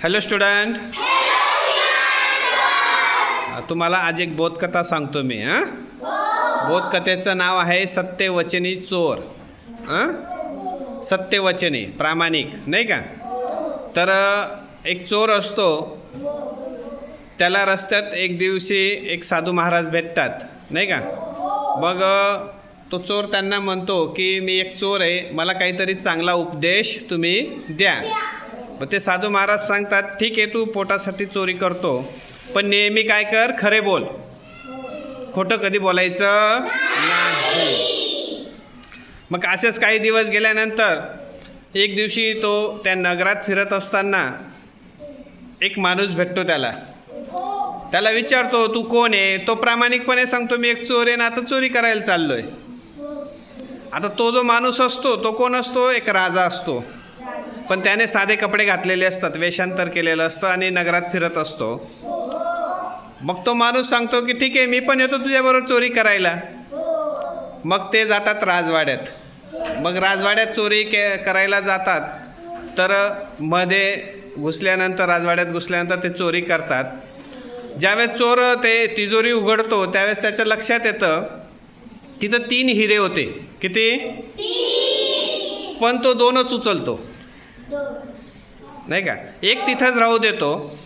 Hello student तुम्हाला आज एक बोधकथा सांगतो मी हां? बोधकथेचं नाव आहे सत्यवचनी चोर हां? सत्यवचनी प्रामाणिक नाही का? तर एक चोर असतो त्याला रस्त्यात एक दिवशी एक साधू महाराज भेटतात नाही का? मग तो चोर त्यांना म्हणतो की मी एक चोर आहे मला काहीतरी चांगला उपदेश तुम्ही द्या. मग ते साधू महाराज सांगतात ठीक आहे तू पोटासाठी चोरी करतो पण नेहमी काय कर खरे बोल. खोटं कधी बोलायचं नाही. मग असेच काही दिवस गेल्यानंतर एक दिवशी तो त्या नगरात फिरत असताना एक माणूस भेटतो त्याला. त्याला विचारतो तू कोण आहे? तो प्रामाणिकपणे सांगतो मी एक चोर आहे ना आता चोरी करायला चाललो आहे आता तो जो माणूस असतो तो कोण असतो? एक राजा असतो. पण त्याने साधे कपडे घातलेले असतात वेषांतर केलेलं असतं आणि नगरात फिरत असतो. मग तो माणूस सांगतो की ठीक आहे मी पण येतो तुझ्याबरोबर चोरी करायला. मग ते जातात राजवाड्यात. मग राजवाड्यात चोरी के करायला जातात. तर मध्ये घुसल्यानंतर राजवाड्यात घुसल्यानंतर ते चोरी करतात. ज्यावेळेस चोर ते तिजोरी उघडतो त्यावेळेस त्याच्या लक्षात येतं तिथं तीन हिरे होते. किती? पण तो दोनच उचलतो. नाही का? एक तिथंच राहू देतो.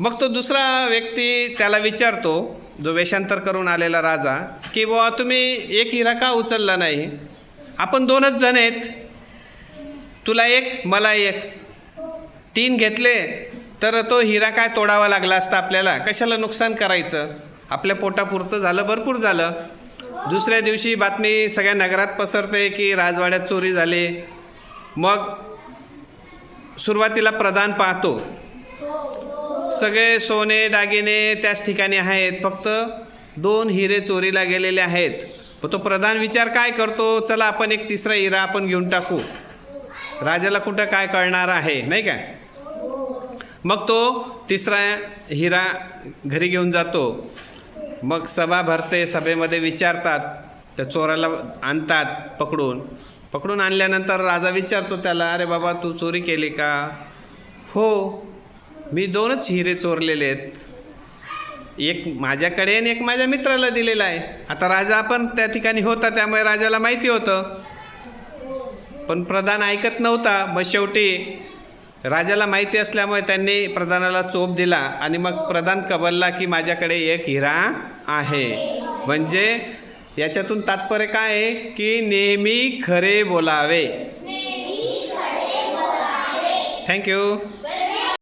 मग तो दुसरा व्यक्ती त्याला विचारतो जो वेषांतर करून आलेला राजा की बुवा तुम्ही एक हिरा का उचलला नाही? आपण दोनच जण आहेत. तुला एक मला एक. तीन घेतले तर तो हिरा काय तोडावा लागला असता आपल्याला? कशाला नुकसान करायचं? आपल्या पोटापुरतं झालं भरपूर झालं. दुसऱ्या दिवशी बातमी सगळ्या नगरात पसरते की राजवाड्यात चोरी झाली. मग सुरुवातीला प्रधान पाहतो. सगळे सोने दागिने त्याच ठिकाणी आहेत. फक्त दोन हिरे चोरीला गेलेले आहेत. मग तो प्रधान विचार काय करतो? चला आपण एक तिसरा हिरा आपण घेऊन टाकू. राजाला कुठं काय कळणार आहे? नाही का? मग तो तिसरा हिरा घरी घेऊन जातो. मग सभा भरते सभेमध्ये विचारतात. त्या चोराला आणतात पकडून. पकडून आणल्यानंतर राजा विचारतो त्याला अरे बाबा तू चोरी केली का? हो मी दोनच हिरे चोरलेले आहेत. एक माझ्याकडे आणि एक माझ्या मित्राला दिलेला आहे. आता राजा पण त्या ठिकाणी होता त्यामुळे राजाला माहिती होतं. पण प्रधान ऐकत नव्हता. मग शेवटी राजाला माहिती असल्यामुळे त्यांनी प्रधानाला चोप दिला आणि मग प्रधान कबलला की माझ्याकडे एक हिरा आहे. म्हणजे याच्यातून तात्पर्य काय आहे? की नेहमी खरे बोलावे. थँक्यू